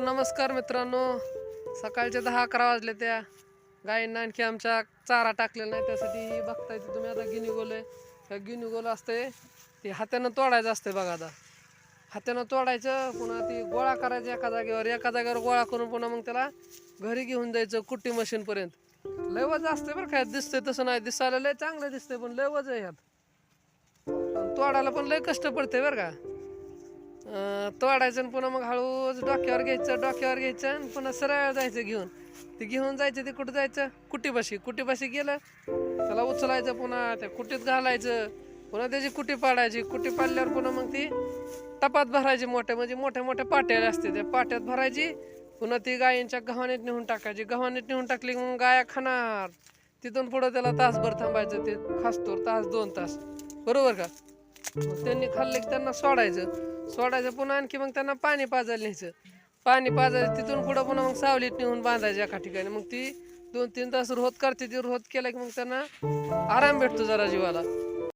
नमस्कार मित्रांनो. सकाळचे दहा अकरा वाजले त्या गायींना आणखी आमच्या चारा टाकलेला नाही त्यासाठी बघताय ते तुम्ही. आता गिनीगोल आहे. गिनी गिनीगोल असते ते हातानं तोडायचं असते बघा आता. हातानं तोडायचं पुन्हा ती गोळा करायचं एका जागेवर एका जागेवर गोळा करून पुन्हा मग त्याला घरी घेऊन जायचं कुट्टी मशीनपर्यंत लय वज असते बरं काय दिसतंय तसं नाही. दिसायला लय चांगलं दिसतंय पण लय वज आहे ह्यात. तोडायला पण लय कष्ट पडते बरं का. तोडायचं आणि पुन्हा मग हळूच डोक्यावर घ्यायचं डोक्यावर घ्यायचं आणि पुन्हा सरळ जायचं घेऊन. ते घेऊन जायचं ते कुठं जायचं? कुटीपाशी. कुटीपाशी गेलं त्याला उचलायचं पुन्हा त्या कुटीत घालायचं. पुन्हा त्याची कुटी पाडायची. कुटी पाडल्यावर पुन्हा मग ती टपात भरायची मोठ्या म्हणजे मोठ्या मोठ्या पाट्या असते त्या. पाट्यात भरायची पुन्हा ती गायींच्या गव्हाणीत नेऊन टाकायची. गव्हाणीत नेऊन टाकली मग गाया खाणार. तिथून पुढं त्याला तासभर थांबायचं. ते खासतोर तास दोन तास. बरोबर का? मग त्यांनी खाल्ले की त्यांना सोडायचं. सोडायचं पुन्हा आणखी मग त्यांना पाणी पाजायला न्यायचं. पाणी पाजायचं तिथून पुढं पुन्हा मग सावलीत नेऊन बांधायचं एका ठिकाणी. मग ती दोन तीन तास रोहत करते ती रोहत केला की मग त्यांना आराम भेटतो जरा जीवाला.